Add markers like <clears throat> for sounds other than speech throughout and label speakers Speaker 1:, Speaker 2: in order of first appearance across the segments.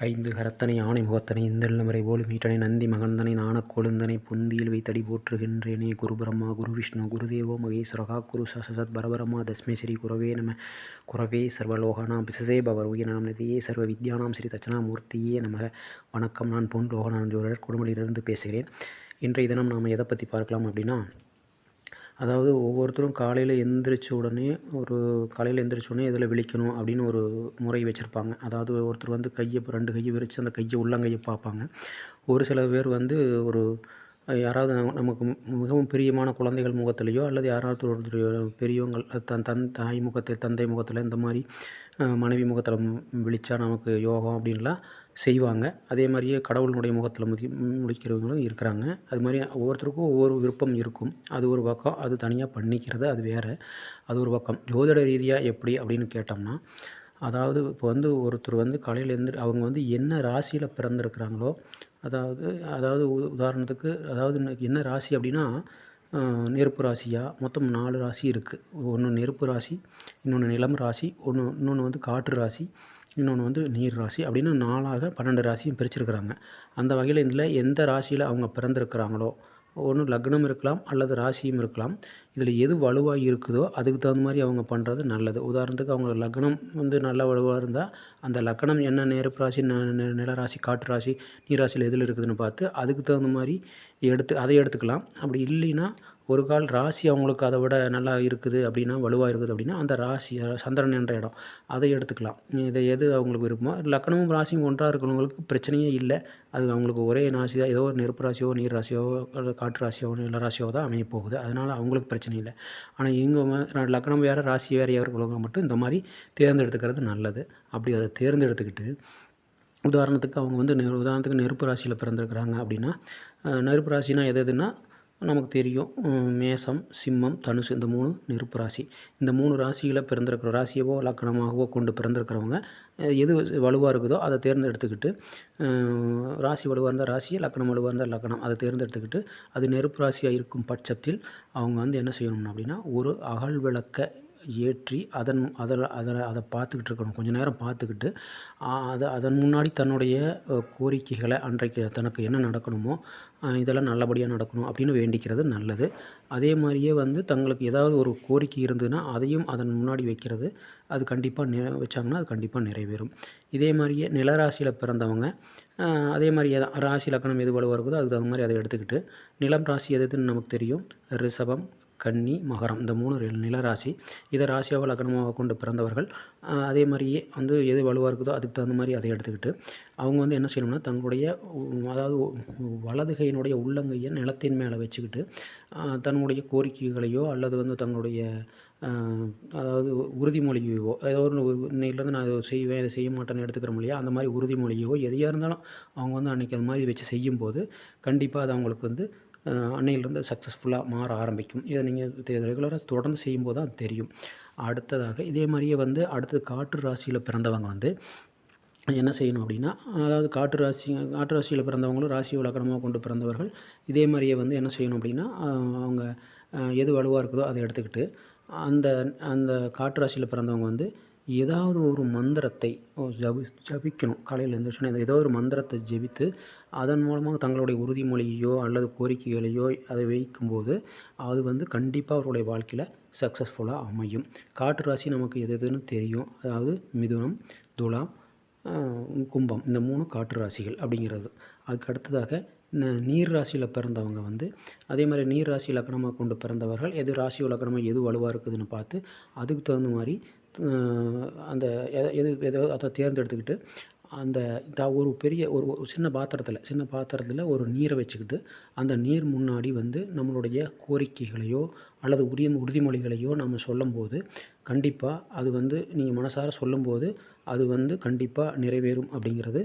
Speaker 1: ஐந்து கரத்தனை ஆணை முகத்தனை இந்தெல்லமறை போல் மீட்டனை நந்தி மகந்தனை நாணக் கொழுந்தனை புந்தியில் வைத்தடி போற்றுகின்றேனே. குரு பிரம்மா குரு விஷ்ணு குருதேவோ மகேஸ்வரகா குரு சசத் பரபரமா தஸ்மே ஸ்ரீ குரவே நம. குரவே சர்வலோகனாம் பிசசே பவர் உயனாம் நதியே. சர்வ வித்யானாம் ஸ்ரீ தட்சணாமூர்த்தியே நமக. வணக்கம். நான் பொன் லோகநாதன் ஜோரர் குடும்பத்திலிருந்து பேசுகிறேன். இன்றைய தினம் நாம் எதை பற்றி பார்க்கலாம் அப்படின்னா அதாவது ஒவ்வொருத்தரும் காலையில் எந்திரிச்ச உடனே ஒரு காலையில் எந்திரிச்ச உடனே எதில் விழிக்கணும் அப்படின்னு ஒரு முறை வச்சுருப்பாங்க. அதாவது ஒருத்தர் வந்து கையை ரெண்டு கையை விரித்து அந்த கையை உள்ளங்கையை பார்ப்பாங்க. ஒரு சில பேர் வந்து ஒரு யாராவது நமக்கு மிகவும் பிரியமான குழந்தைகள் முகத்திலேயோ அல்லது யாராவது ஒருத்தர் பெரியவங்கள் தன் தன் தாய் முகத்தில் தந்தை முகத்தில் இந்த மாதிரி மனைவி முகத்தில் விழித்தா நமக்கு யோகம் அப்படின்லாம் செய்வாங்க. அதே மாதிரியே கடவுளுடைய முகத்தில் முதி முடிக்கிறவங்களும் இருக்கிறாங்க. அது மாதிரி ஒவ்வொருத்தருக்கும் ஒவ்வொரு விருப்பம் இருக்கும். அது ஒரு பக்கம் அது தனியாக பண்ணிக்கிறது அது வேறு. அது ஒரு பக்கம் ஜோதிட ரீதியாக எப்படி அப்படின்னு கேட்டோம்னா அதாவது இப்போ வந்து ஒருத்தர் வந்து காலையில் எழுந்து அவங்க வந்து என்ன ராசியில் பிறந்திருக்கிறாங்களோ அதாவது அதாவது உதாரணத்துக்கு அதாவது என்ன ராசி அப்படின்னா நெருப்பு ராசியாக மொத்தம் நாலு ராசி இருக்குது ஒன்று நெருப்பு ராசி இன்னொன்று நிலம் ராசி ஒன்று இன்னொன்று வந்து காற்று ராசி இன்னொன்று வந்து நீர் ராசி அப்படின்னு நாலாக பன்னெண்டு ராசியும் பிரிச்சிருக்கிறாங்க. அந்த வகையில் இதில் எந்த ராசியில் அவங்க பிறந்திருக்கிறாங்களோ ஒன்று லக்னம் இருக்கலாம் அல்லது ராசியும் இருக்கலாம். இதில் எது வலுவாக இருக்குதோ அதுக்கு தகுந்த மாதிரி அவங்க பண்ணுறது நல்லது. உதாரணத்துக்கு அவங்க லக்னம் வந்து நல்ல வலுவாக இருந்தால் அந்த லக்னம் என்ன நெருப்பு ராசி நில ராசி காற்று ராசி நீராசியில் எதில் இருக்குதுன்னு பார்த்து அதுக்கு தகுந்த மாதிரி எடுத்து அதை எடுத்துக்கலாம். அப்படி இல்லைன்னா ஒரு கால் ராசி அவங்களுக்கு அதை விட நல்லா இருக்குது அப்படின்னா வலுவாக இருக்குது அப்படின்னா அந்த ராசி சந்திரன் என்ற இடம் அதை எடுத்துக்கலாம். இதை எது அவங்களுக்கு விருப்பமோ லக்கணமும் ராசியும் ஒன்றாக இருக்கிறவங்களுக்கு பிரச்சனையே இல்லை. அது அவங்களுக்கு ஒரே ராசி தான் ஏதோ ஒரு நெருப்பு ராசியோ நீர் ராசியோ காற்று ராசியோ நில ராசியோ தான் அமைய போகுது அதனால் அவங்களுக்கு பிரச்சனை இல்லை ஆனால் இவங்க லக்கணம் வேறு ராசி வேறு இருக்கிறவங்க மட்டும் இந்த மாதிரி தேர்ந்தெடுத்துக்கிறது நல்லது. அப்படி அதை தேர்ந்தெடுத்துக்கிட்டு உதாரணத்துக்கு அவங்க வந்து உதாரணத்துக்கு நெருப்பு ராசியில் பிறந்திருக்கிறாங்க அப்படின்னா நெருப்பு ராசினா எது எதுன்னா நமக்கு தெரியும். மேசம் சிம்மம் தனுசு இந்த மூணு நெருப்பு ராசி. இந்த மூணு ராசியில் பிறந்திருக்கிற ராசியவோ லக்கணமாகவோ கொண்டு பிறந்திருக்கிறவங்க எது வலுவாக இருக்குதோ அதை தேர்ந்தெடுத்துக்கிட்டு ராசி வலுவாக இருந்தால் ராசி லக்கணம் வலுவாக இருந்தால் லக்கணம். அதை தேர்ந்தெடுத்துக்கிட்டு அது நெருப்பு ராசியாக இருக்கும் பட்சத்தில் அவங்க வந்து என்ன செய்யணும் அப்படின்னா ஒரு அகல் விளக்க ஏற்றி அதன் அதில் அதில் அதை பார்த்துக்கிட்டு இருக்கணும். கொஞ்சம் நேரம் பார்த்துக்கிட்டு அதை அதன் முன்னாடி தன்னுடைய கோரிக்கைகளை அன்றைக்கு தனக்கு என்ன நடக்கணுமோ இதெல்லாம் நல்லபடியாக நடக்கணும் அப்படின்னு வேண்டிக்கிறது நல்லது. அதே மாதிரியே வந்து தங்களுக்கு ஏதாவது ஒரு கோரிக்கை இருந்ததுன்னா அதையும் அதன் முன்னாடி வைக்கிறது. அது கண்டிப்பாக நிற வச்சாங்கன்னா அது கண்டிப்பாக நிறைவேறும். இதே மாதிரியே நிலராசியில் பிறந்தவங்க அதே மாதிரி எதா ராசி லக்கணம் எது வலுவாக இருக்குதோ அதுக்கு தகுந்த மாதிரி அதை எடுத்துக்கிட்டு நிலம் ராசி எதுன்னு நமக்கு தெரியும். ரிஷபம் கன்னி மகரம் இந்த மூணு நிலராசி இதை ராசியாக லக்னமாக கொண்டு பிறந்தவர்கள் அதே மாதிரியே வந்து எது வலுவாக இருக்குதோ அதுக்கு தகுந்த மாதிரி அதை எடுத்துக்கிட்டு அவங்க வந்து என்ன செய்யணும்னா தங்களுடைய அதாவது வலது கையினுடைய உள்ளங்கையை நிலத்தின் மேலே வச்சுக்கிட்டு தன்னுடைய கோரிக்கைகளையோ அல்லது வந்து தங்களுடைய அதாவது உறுதிமொழியோ ஏதோ ஒரு இன்னையிலேருந்து நான் இதை செய்வேன் இதை செய்ய மாட்டேன்னு எடுத்துக்கிறோம் இல்லையா அந்த மாதிரி உறுதிமொழியோ எதையாக இருந்தாலும் அவங்க வந்து அன்றைக்கி அது மாதிரி வச்சு செய்யும்போது கண்டிப்பாக அது அவங்களுக்கு வந்து அன்னையிலிருந்து சக்ஸஸ்ஃபுல்லாக மாற ஆரம்பிக்கும். இதை நீங்கள் ரெகுலராக தொடர்ந்து செய்யும்போது தான் தெரியும். அடுத்ததாக இதே மாதிரியே வந்து அடுத்தது காற்று ராசியில் பிறந்தவங்க வந்து என்ன செய்யணும் அப்படின்னா அதாவது காற்று ராசி காற்று ராசியில் பிறந்தவங்களும் ராசி இலக்கணமாக கொண்டு பிறந்தவர்கள் இதே மாதிரியே வந்து என்ன செய்யணும் அப்படின்னா அவங்க எது வலுவாக இருக்குதோ அதை எடுத்துக்கிட்டு அந்த அந்த காற்று ராசியில் பிறந்தவங்க வந்து ஏதாவது ஒரு மந்திரத்தை ஜபி ஜபிக்கணும். காலையில் எழுந்திரிச்சோன்னே ஏதோ ஒரு மந்திரத்தை ஜெபித்து அதன் மூலமாக தங்களுடைய உறுதிமொழியையோ அல்லது கோரிக்கைகளையோ அதை வைக்கும்போது அது வந்து கண்டிப்பாக அவருடைய வாழ்க்கையில் சக்ஸஸ்ஃபுல்லாக அமையும். காற்று ராசி நமக்கு எது எதுன்னு தெரியும். அதாவது மிதுனம் துலாம் கும்பம். இந்த மூணு காற்று ராசிகள் அப்படிங்கிறது. அதுக்கு அடுத்ததாக நீர் ராசியில் பிறந்தவங்க வந்து அதே மாதிரி நீர் ராசி லக்கணமாக கொண்டு பிறந்தவர்கள் எது ராசி லக்கணமாக எது வலுவாக இருக்குதுன்னு பார்த்து அதுக்கு தகுந்த மாதிரி அந்த எது எதோ அதை தேர்ந்தெடுத்துக்கிட்டு அந்த த ஒரு பெரிய ஒரு சின்ன பாத்திரத்தில் சின்ன பாத்திரத்தில் ஒரு நீரை வச்சுக்கிட்டு அந்த நீர் முன்னாடி வந்து நம்மளுடைய கோரிக்கைகளையோ அல்லது உரிய உறுதிமொழிகளையோ நம்ம சொல்லும்போது கண்டிப்பாக அது வந்து நீங்கள் மனசார சொல்லும்போது அது வந்து கண்டிப்பாக நிறைவேறும் அப்படிங்கிறது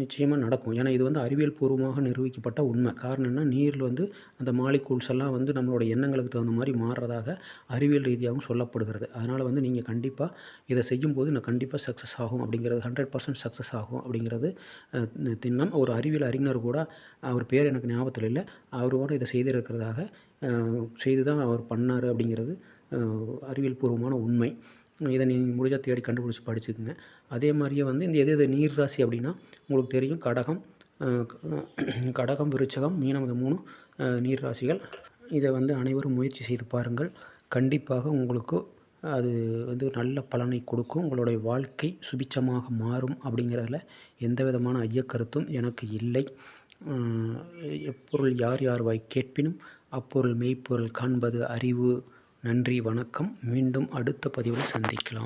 Speaker 1: நிச்சயமாக நடக்கும். ஏன்னா இது வந்து அறிவியல் பூர்வமாக நிரூபிக்கப்பட்ட உண்மை. காரணம் என்ன? நீரில் வந்து அந்த மாலிகூல்ஸ் எல்லாம் வந்து நம்மளோட எண்ணங்களுக்கு தகுந்த மாதிரி மாறுறதாக அறிவியல் ரீதியாகவும் சொல்லப்படுகிறது. அதனால் வந்து நீங்கள் கண்டிப்பாக இதை செய்யும்போது நான் கண்டிப்பாக சக்ஸஸ் ஆகும் அப்படிங்கிறது ஹண்ட்ரட் பர்சன்ட் சக்ஸஸ் ஆகும் அப்படிங்கிறது திண்ணம். ஒரு அறிவியல் அறிஞர் கூட அவர் பேர் எனக்கு ஞாபகத்தில் இல்லை. அவரோட இதை செய்திருக்கிறதாக செய்து தான் அவர் பண்ணார் அப்படிங்கிறது அறிவியல் பூர்வமான உண்மை. இதை நீங்கள் முடிஞ்சால் தேடி கண்டுபிடிச்சி படிச்சுக்குங்க. அதே மாதிரியே வந்து இந்த எது எது நீர் ராசி அப்படின்னா உங்களுக்கு தெரியும் கடகம் <clears throat> கடகம் விருச்சகம் மீனம் இந்த மூணு நீர் ராசிகள். இதை வந்து அனைவரும் முயற்சி செய்து பாருங்கள். கண்டிப்பாக உங்களுக்கு அது வந்து நல்ல பலனை கொடுக்கும். உங்களுடைய வாழ்க்கை சுபிச்சமாக மாறும் அப்படிங்கிறதுல எந்த விதமான ஐயக்கருத்தும் எனக்கு இல்லை. எப்பொருள் யார் யார் வாய் கேட்பினும் அப்பொருள் மெய்ப்பொருள் காண்பது அறிவு நன்றி வணக்கம். மீண்டும் அடுத்த பதிவில் சந்திக்கலாம்.